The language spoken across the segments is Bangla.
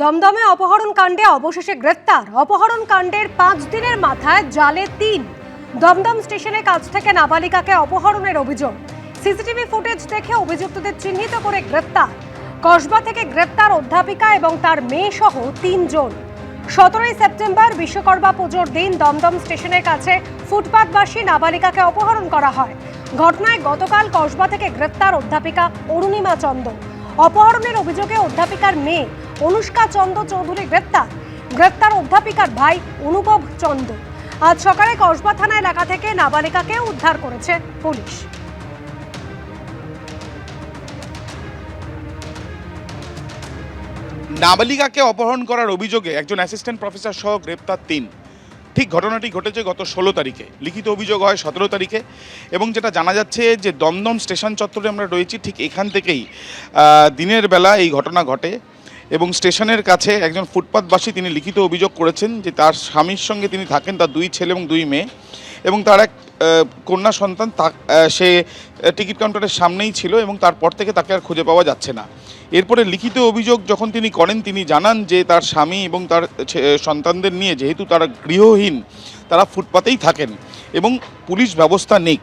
দমদমে অপহরণ কাণ্ডে অবশেষে গ্রেফতার অপহরণ কাণ্ডের পাঁচ দিনের মাথায় জালে তিন। দমদম স্টেশনের কাছ থেকে নাবালিকাকে অপহরণের অভিযোগ। সিসিটিভি ফুটেজ দেখে অভিযুক্তদের চিহ্নিত করে গ্রেফতার কসবা থেকে গ্রেফতার অধ্যাপিকা এবং তার মেয়ে সহ তিনজন। সতেরোই সেপ্টেম্বর বিশ্বকর্মা পুজোর দিন দমদম স্টেশনের কাছে ফুটপাতবাসী নাবালিকাকে অপহরণ করা হয়। ঘটনায় গতকাল কসবা থেকে গ্রেপ্তার অধ্যাপিকা অরুণিমা চন্দ। অপহরণের অভিযোগে অধ্যাপিকার মেয়ে অনুষ্কা চন্দ চৌধুরী গ্রেপ্তার। গ্রেপ্তার অধ্যাপিকার ভাই অনুভব চন্দ আজ সকালে কসবা থানা এলাকা থেকে নাবালিকাকে উদ্ধার করেছে পুলিশ। নাবালিকাকে অপহরণ করার অভিযোগে একজন অ্যাসিস্ট্যান্ট প্রফেসর সহ গ্রেপ্তার তিন। ঠিক ঘটনাটি ঘটেছে গত ষোলো তারিখে। লিখিত অভিযোগ হয় সতেরো তারিখে এবং যেটা জানা যাচ্ছে যে দমদম স্টেশন চত্বরে আমরা রয়েছি, ঠিক এখান থেকেই দিনের বেলা এই ঘটনা ঘটে। এবং স্টেশনের কাছে একজন ফুটপাথবাসী তিনি লিখিত অভিযোগ করেছেন যে তার স্বামীর সঙ্গে তিনি থাকেন, তার দুই ছেলে এবং দুই মেয়ে। এবং তার এক কন্যা সন্তান সে টিকিট কাউন্টারের সামনেই ছিল এবং তারপর থেকে তাকে আর খুঁজে পাওয়া যাচ্ছে না। এরপরে লিখিত অভিযোগ যখন তিনি করেন, তিনি জানান যে তার স্বামী এবং তার সন্তানদের নিয়ে যেহেতু তারা গৃহহীন, তারা ফুটপাতেই থাকেন এবং পুলিশ ব্যবস্থা নেই।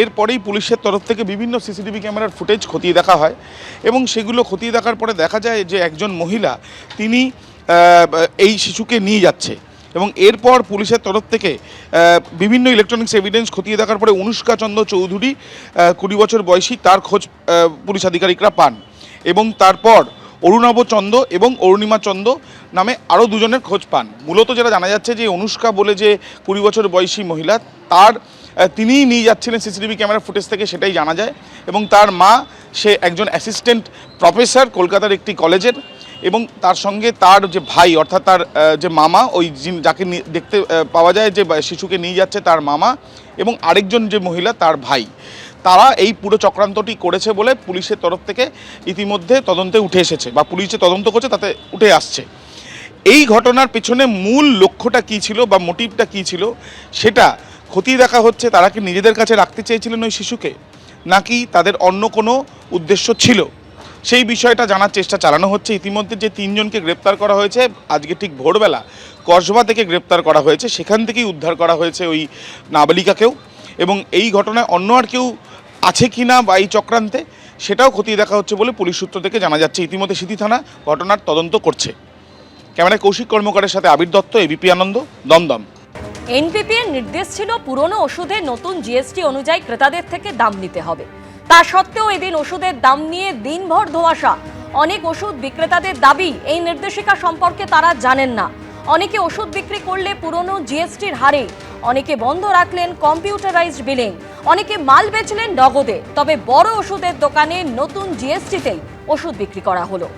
এরপরেই পুলিশের তরফ থেকে বিভিন্ন সিসিটিভি ক্যামেরার ফুটেজ খতিয়ে দেখা হয় এবং সেগুলো খতিয়ে দেখার পরে দেখা যায় যে একজন মহিলা, তিনি এই শিশুকে নিয়ে যাচ্ছে এবং এরপর পুলিশের তরফ থেকে বিভিন্ন ইলেকট্রনিক্স এভিডেন্স খতিয়ে দেখার পরে অনুষ্কা চন্দ্র চৌধুরী কুড়ি বছর বয়সী তার খোঁজ পুলিশ আধিকারিকরা পান। এবং তারপর অরুণাভ চন্দ এবং অরুণিমা চন্দ নামে আরও দুজনের খোঁজ পান। মূলত যেটা জানা যাচ্ছে যে অনুষ্কা বলে যে কুড়ি বছর বয়সী মহিলা, তার তিনিই নিয়ে যাচ্ছিলেন সিসিটিভি ক্যামেরা ফুটেজ থেকে সেটাই জানা যায় এবং তার মা, সে একজন অ্যাসিস্ট্যান্ট প্রফেসর কলকাতার একটি কলেজের এবং তার সঙ্গে তার যে ভাই অর্থাৎ তার যে মামা, ওই যাকে দেখতে পাওয়া যায় যে শিশুকে নিয়ে যাচ্ছে তার মামা এবং আরেকজন যে মহিলা, তার ভাই। তারা এই পুরো চক্রান্তটি করেছে বলে পুলিশের তরফ থেকে ইতিমধ্যে তদন্তে উঠে এসেছে বা পুলিশ যে তদন্ত করছে তাতে উঠে আসছে। এই ঘটনার পেছনে মূল লক্ষ্যটা কী ছিল বা মোটিভটা কী ছিল সেটা খতিয়ে দেখা হচ্ছে, তারা কি নিজেদের কাছে রাখতে চেয়েছিলেন ওই শিশুকে নাকি তাদের অন্য কোনো উদ্দেশ্য ছিল? সেই বিষয়টা জানার চেষ্টা চালানো হচ্ছে। ইতিমধ্যে যে তিনজনকে গ্রেপ্তার করা হয়েছে, আজকে ঠিক ভোরবেলা কসবা থেকে গ্রেপ্তার করা হয়েছে। সেখান থেকেই উদ্ধার করা হয়েছে ওই নাবালিকাকেও। এবং এই ঘটনায় অন্য আর কেউ আছে কি না বা এই চক্রান্তে সেটাও খতিয়ে দেখা হচ্ছে বলে পুলিশ সূত্র থেকে জানা যাচ্ছে। ইতিমধ্যে সিটি থানা ঘটনার তদন্ত করছে। ক্যামেরায় কৌশিক কর্মকারের সাথে আবির দত্ত, এবিপি আনন্দ, দমদম। এনপিপি এর নির্দেশ ছিল পুরনো ওষুধের নতুন জিএসটি অনুযায়ী ক্রেতাদের থেকে দাম নিতে হবে। তা সত্ত্বেও এদিন ওষুধের দাম নিয়ে দিনভর ধোয়াশা। অনেক ওষুধ বিক্রেতাদের দাবি, এই নির্দেশিকা সম্পর্কে তারা জানেন না। অনেকে ওষুধ বিক্রি করলে পুরনো জিএসটির হারে অনেকে বন্ধ রাখলেন কম্পিউটারাইজড বিলিং অনেকে মাল বেচলেন নগদে। তবে বড় ওষুধের দোকানে নতুন জিএসটিতেই ওষুধ বিক্রি করা হলো।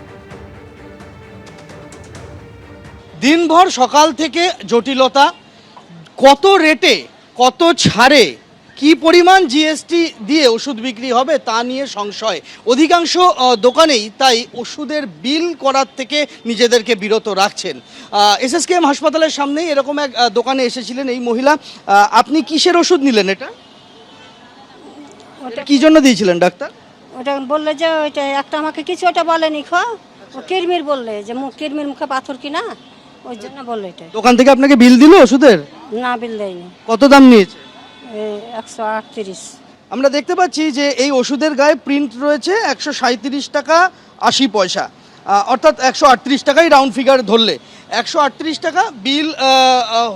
দিনভর সকাল থেকে জটিলতা, কত রেটে, কত ছাড়ে কি পরিমাণ জিএসটি দিয়ে ওষুধ বিক্রি হবে তা নিয়ে সংশয়। অধিকাংশ দোকানেই তাই ওষুধের বিল করার থেকে নিজেদেরকে বিরত রাখছেন। এসএসকেএম হাসপাতালের সামনেই এরকম এক দোকানে এসেছিলেন এই মহিলা। আপনি কিসের ওষুধ নিলেন এটা? ওটা কি জন্য দিয়েছিলেন ডাক্তার? ওটা বললে যে ওইটা একটা আমাকে কিছু ওটা বলেনি খো। ও কিরমির বললে যে মুখ কিরমির মুখে পাথর কিনা? ওই জন্য বলল এটা। দোকান থেকে আপনাকে বিল দিল ওষুধের? না বিল দেয়নি। কত দাম নিয়েছে? একশো আটত্রিশ। আমরা দেখতে পাচ্ছি যে এই ওষুধের গায়ে প্রিন্ট রয়েছে একশো টাকা আশি পয়সা। অর্থাৎ একশো আটত্রিশ টাকাই রাউন্ড ফিগার ধরলে। একশো আটত্রিশ টাকা বিল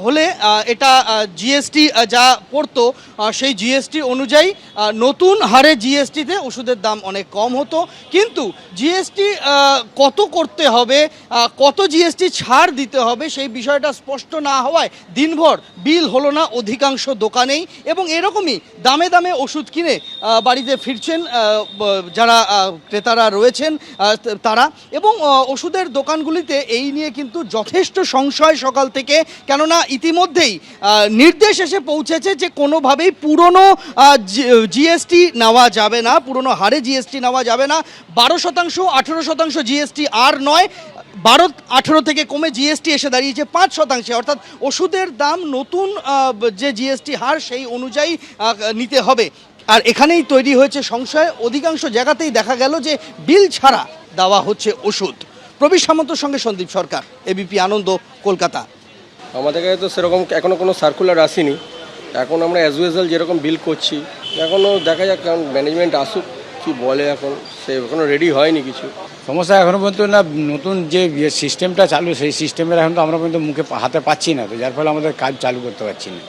হলে এটা জিএসটি যা পড়তো সেই জিএসটি অনুযায়ী নতুন হারে জিএসটিতে ওষুধের দাম অনেক কম হতো। কিন্তু জিএসটি কত করতে হবে কত জিএসটি ছাড় দিতে হবে, সেই বিষয়টা স্পষ্ট না হওয়ায় দিনভর বিল হলো না অধিকাংশ দোকানেই। এবং এরকমই দামে দামে ওষুধ কিনে বাড়িতে ফিরছেন যারা ক্রেতারা রয়েছেন তারা। এবং ওষুধের দোকানগুলিতে এই নিয়ে কিন্তু যথেষ্ট সংশয় সকাল থেকে, কেননা ইতিমধ্যেই নির্দেশ এসে পৌঁছেছে যে কোনোভাবেই পুরনো জিএসটি নেওয়া যাবে না, পুরনো হারে জিএসটি নেওয়া যাবে না। বারো শতাংশ, আঠেরো শতাংশ জিএসটি আর নয়, বারো, আঠেরো থেকে কমে জিএসটি এসে দাঁড়িয়েছে পাঁচ শতাংশে। অর্থাৎ ওষুধের দাম নতুন যে জিএসটি হার সেই অনুযায়ী নিতে হবে। আর এখানেই তৈরি হয়েছে সংশয়। অধিকাংশ জায়গাতেই দেখা গেল যে বিল ছাড়া দেওয়া হচ্ছে ওষুধ। প্রবীর সামন্তর সঙ্গে সন্দীপ সরকার এবিপি আনন্দ কলকাতা। আমাদের কাছে তো সেরকম এখনও কোনো সার্কুলার আসেনি। এখন আমরা অ্যাজ ইউজুয়াল যেরকম বিল করছি এখনও দেখা যাক কারণ ম্যানেজমেন্ট আসুক কি বলে এখন সে এখনও রেডি হয়নি কিছু। সমস্যা এখনও পর্যন্ত না নতুন যে সিস্টেমটা চালু সেই সিস্টেমের এখন তো আমরা পর্যন্ত মুখে হাতে পাচ্ছি না তো যার ফলে আমাদের কাজ চালু করতে পারছি না।